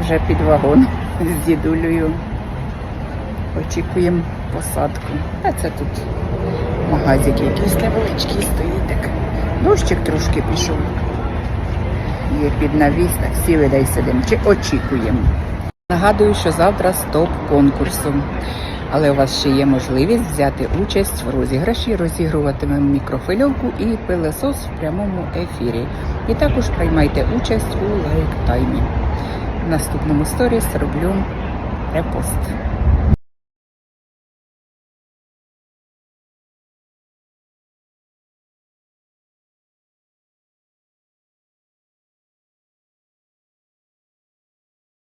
Вже під вагон з дідулею. Очікуємо посадку. А це тут магазик якийсь невеличкий стоїть. Так. Дощик трошки пішов. Є під навіс, так видай сидимо. Чи очікуємо. Нагадую, що завтра стоп конкурсу. Але у вас ще є можливість взяти участь в розіграші. Розігруватимемо мікрофильовку і пилесос в прямому ефірі. І також приймайте участь у лайк-таймі. В наступному сторіс роблю репост.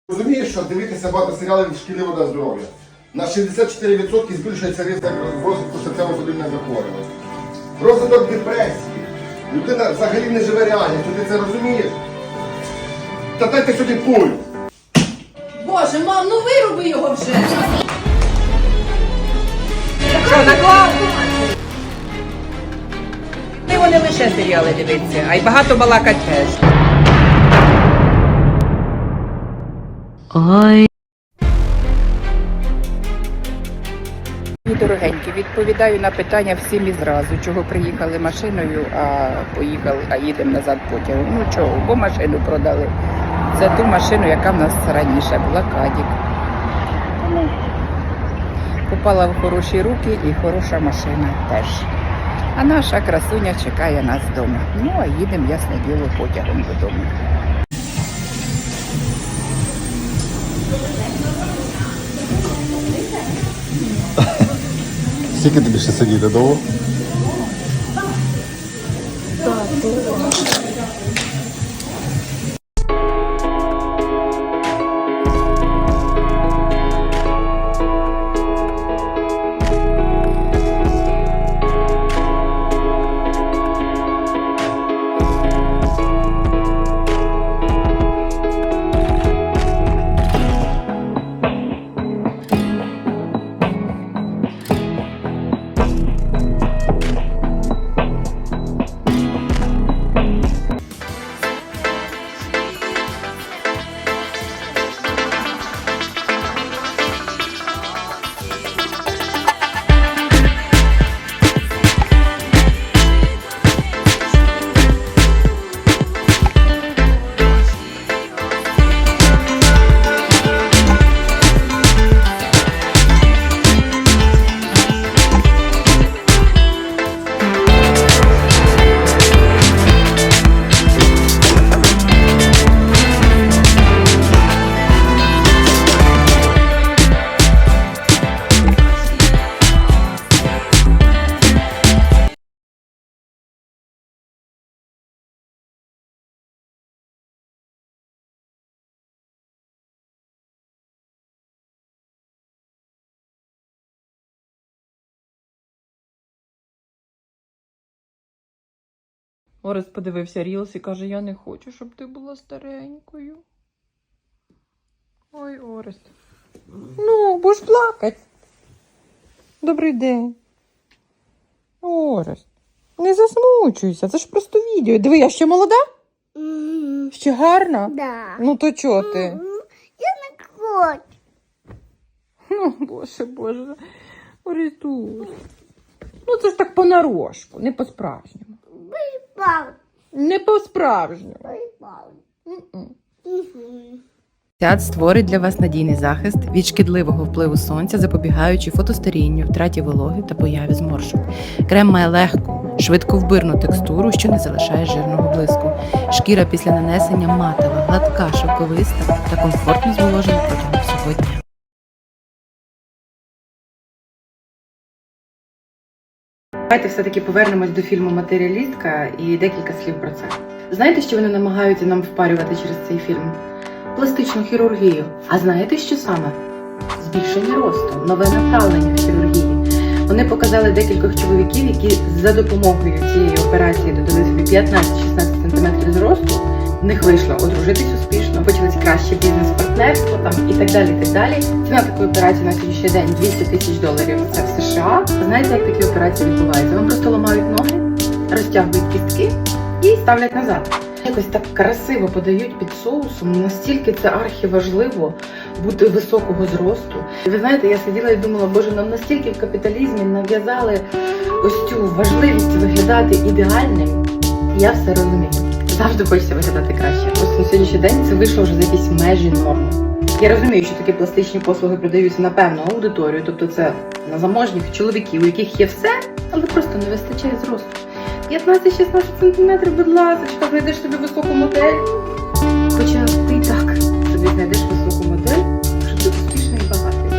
Розумієш, що дивитися багато серіалів вода здоров'я. На 64% збільшується ризик розвитку серцево-судинних захворювань. Розвиток депресії. Людина взагалі не живе реальністю, ти це розумієш? Та дайте сюди пулю. Боже, мам, ну вируби його вже. Що, наклав? Не вони лише серіали дивиться, а й багато балакать теж. Ой. Дорогенькі, відповідаю на питання всім і зразу, чого приїхали машиною, а поїхали, а їдемо назад потягом. Ну чого, бо машину продали. Це ту машину, яка в нас раніше була Кадік. Попала в хороші руки і хороша машина теж. А наша красуня чекає нас вдома. Ну а їдемо, ясне діло, потягом додому. Скільки тобі ще сидіти довго? Орес подивився Рілс і каже, я не хочу, щоб ти була старенькою. Ой, Орест. Ну, будеш плакати. Добрий день. Орест. Не засмучуйся, це ж просто відео. Диви, я ще молода? Ще гарна? Да. Ну то чого ти? Я не хочу. Ну, боже, боже. Орестусь. Ну це ж так понарошку, не по-справжньому. Не по-справжньому. Цят створить для вас надійний захист від шкідливого впливу сонця, запобігаючи фотостарінню, втраті вологи та появі зморшок. Крем має легку, швидко вбирну текстуру, що не залишає жирного блиску. Шкіра після нанесення матова, гладка, шовковиста та комфортно зволожена протягом всього дня. Давайте все-таки повернемось до фільму Матеріалістка і декілька слів про це. Знаєте, що вони намагаються нам впарювати через цей фільм? Пластичну хірургію. А знаєте, що саме? Збільшення росту, нове направлення в хірургії. Вони показали декількох чоловіків, які за допомогою цієї операції додали собі 15-16 см зросту. В них вийшло одружитись успішно, почалось краще бізнес-партнерство там і так далі. і так далі. Ціна такої операції на сьогоднішній день 200 тисяч доларів. Це в США. Знаєте, як такі операції відбуваються? Вам просто ламають ноги, розтягують кістки і ставлять назад. якось так красиво подають під соусом. Настільки це архіважливо бути високого зросту. І ви знаєте, я сиділа і думала, боже, нам настільки в капіталізмі нав'язали ось цю важливість виглядати ідеальним. Я все розумію. Завжди хочеться виглядати краще. Просто на сьогоднішній день це вийшло вже за якісь межі норми. Я розумію, що такі пластичні послуги продаються на певну аудиторію, тобто це на заможніх чоловіків, у яких є все, але просто не вистачає зросту. 15-16 сантиметрів, будь ласка, знайдеш собі високу модель. Хоча ти і так собі знайдеш високу модель, якщо ти успішний і багатий.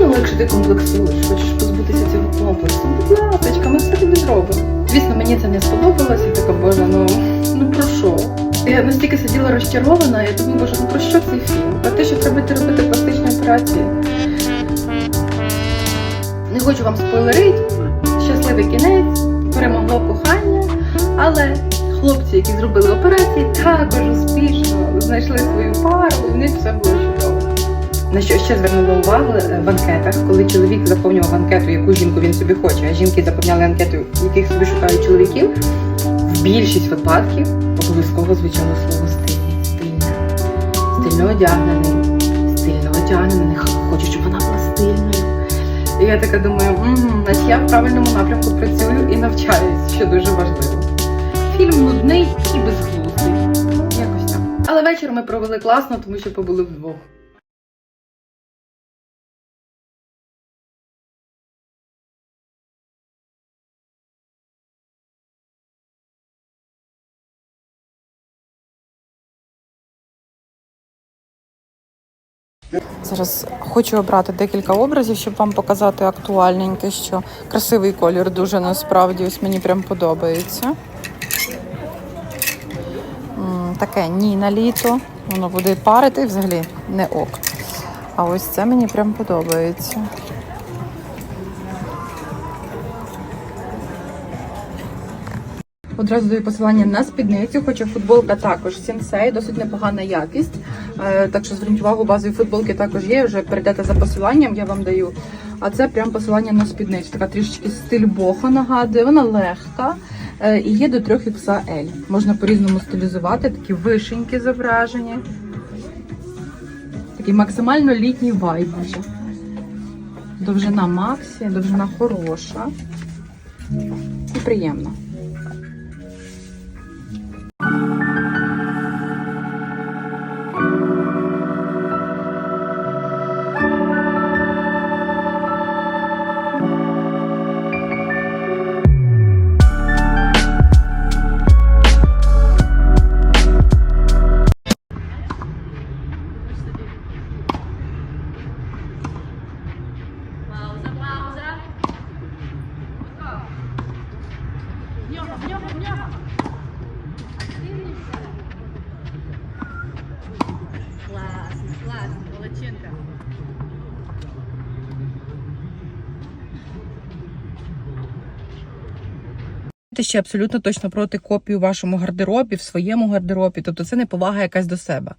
Ну, якщо ти комплексуєш, хочеш позбутися цього комплексу, будь ласка, ми все тобі зробимо. Звісно, мені це не сподобалося, така боже, ну, ну про що? Я настільки сиділа розчарована, я думаю, боже, ну про що цей фільм? Про те, що треба робити пластичні операції. Не хочу вам спойлерити. Щасливий кінець, перемогло кохання, але хлопці, які зробили операції, також успішно знайшли свою пару, і в них все було. На що ще звернула увагу е, в анкетах, коли чоловік заповнював анкету, яку жінку він собі хоче, а жінки заповняли анкету, яких собі шукають чоловіків, в більшість випадків обов'язково звучало слово стильний, стильна, стильно одягнений, стильно одягнений, хочу, щоб вона була стильною. І я така думаю, угу, значить я в правильному напрямку працюю і навчаюсь, що дуже важливо. Фільм нудний і безглуздий. Якось так. Але вечір ми провели класно, тому що побули вдвох. Зараз хочу обрати декілька образів, щоб вам показати актуальненьке, що красивий колір дуже насправді ось мені прям подобається. Таке ні на літо, воно буде парити взагалі не ок. А ось це мені прям подобається. Одразу даю посилання на спідницю, хоча футболка також сенсей, досить непогана якість. Е, Так що зверніть увагу, базові футболки також є. Вже перейдете за посиланням, я вам даю. А це прям посилання на спідницю. Така трішечки стиль бохо нагадує. Вона легка е, і є до 3 XL. Можна по-різному стилізувати, такі вишеньки зображені. Такий максимально літній вайб вже. Довжина Максі, довжина хороша і приємна. Ти ще абсолютно точно проти копії у вашому гардеробі, в своєму гардеробі, тобто це не повага якась до себе.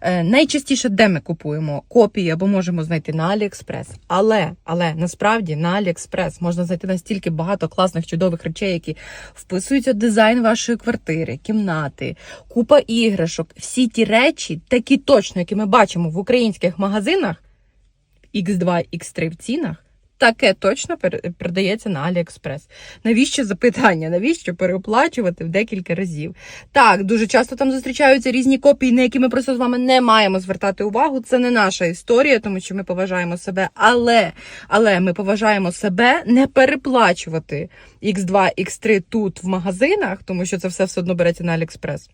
Е, найчастіше, де ми купуємо копії або можемо знайти на Аліекспрес. Але, але насправді на Аліекспрес можна знайти настільки багато класних чудових речей, які вписуються в дизайн вашої квартири, кімнати, купа іграшок. Всі ті речі, такі точно, які ми бачимо в українських магазинах, X2, X3 в цінах. Таке точно продається на Аліекспрес. Навіщо запитання? Навіщо переоплачувати в декілька разів? Так, дуже часто там зустрічаються різні копії, на які ми просто з вами не маємо звертати увагу. Це не наша історія, тому що ми поважаємо себе. Але, але ми поважаємо себе не переплачувати X2, X3 тут в магазинах, тому що це все все одно береться на Аліекспрес.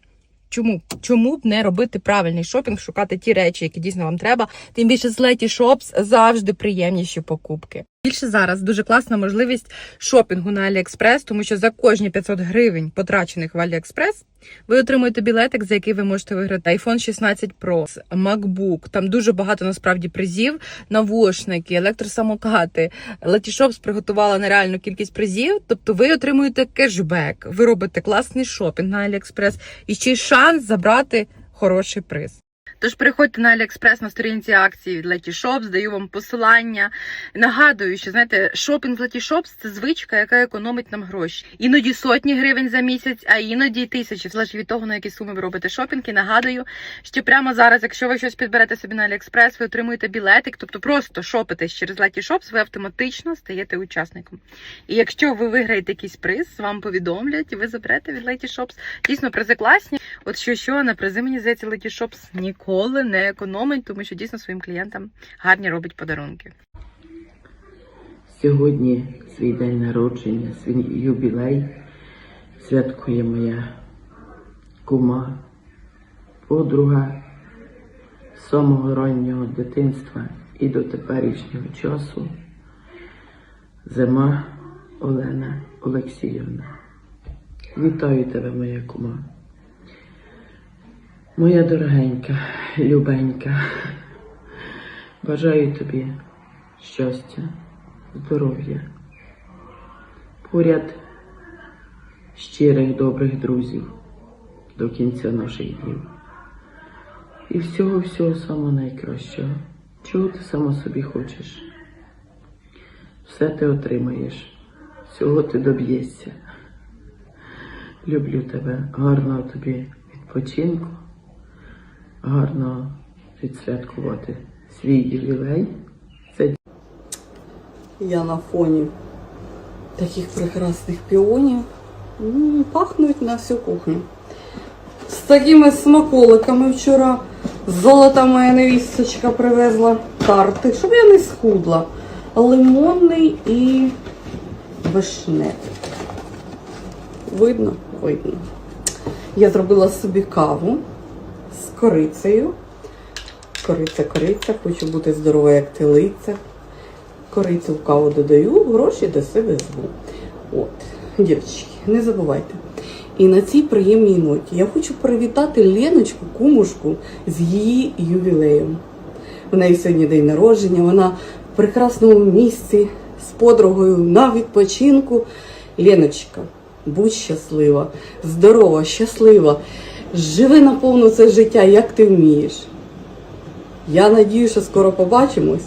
Чому? Чому б не робити правильний шопінг, шукати ті речі, які дійсно вам треба? Тим більше з Шопс завжди приємніші покупки. Більше зараз дуже класна можливість шопінгу на Аліекспрес, тому що за кожні 500 гривень, потрачених в Аліекспрес, ви отримуєте білетик, за який ви можете виграти iPhone 16 Pro, MacBook. Там дуже багато насправді призів, навушники, електросамокати. Letyshops приготувала нереальну кількість призів. Тобто ви отримуєте кешбек, ви робите класний шопінг на Аліекспрес і ще й шанс забрати хороший приз. Тож переходьте на Аліекспрес на сторінці акції від Letyshops, даю вам посилання. Нагадую, що знаєте, шопінг Letyshops – це звичка, яка економить нам гроші. Іноді сотні гривень за місяць, а іноді тисячі, залежить від того, на які суми ви робите шопінг. І нагадую, що прямо зараз, якщо ви щось підберете собі на Аліекспрес, ви отримуєте білетик, тобто просто шопитесь через Letyshops, ви автоматично стаєте учасником. І якщо ви виграєте якийсь приз, вам повідомлять, і ви заберете від Letyshops. Дійсно, призи класні. От що що на призи мені здається, Letyshops ніколи не економить, тому що дійсно своїм клієнтам гарні робить подарунки. Сьогодні свій день народження, свій юбілей святкує моя кума, подруга самого раннього дитинства і до теперішнього часу. Зима Олена Олексіївна. Вітаю тебе, моя кума. Моя дорогенька, любенька. Бажаю тобі щастя, здоров'я, поряд щирих добрих друзів до кінця наших днів. І всього-всього самого найкращого. Чого ти сама собі хочеш? Все ти отримаєш, всього ти доб'єшся. Люблю тебе, гарного тобі відпочинку, гарно відсвяткувати свій ювілей. Це Я на фоні таких прекрасних піонів. Пахнуть на всю кухню. З такими смаколиками вчора золота моя невісточка привезла тарти, щоб я не схудла. Лимонний і вишневий. Видно? Видно. Я зробила собі каву корицею. Кориця, кориця, хочу бути здорова, як телиця корицю в каву додаю, гроші до себе зву. От, дівчатки, не забувайте. І на цій приємній ноті я хочу привітати Леночку Кумушку з її ювілеєм. У неї сьогодні день народження, вона в прекрасному місці з подругою на відпочинку. Леночка, будь щаслива, здорова, щаслива. Живи наповну це життя, як ти вмієш. Я надію, що скоро побачимось.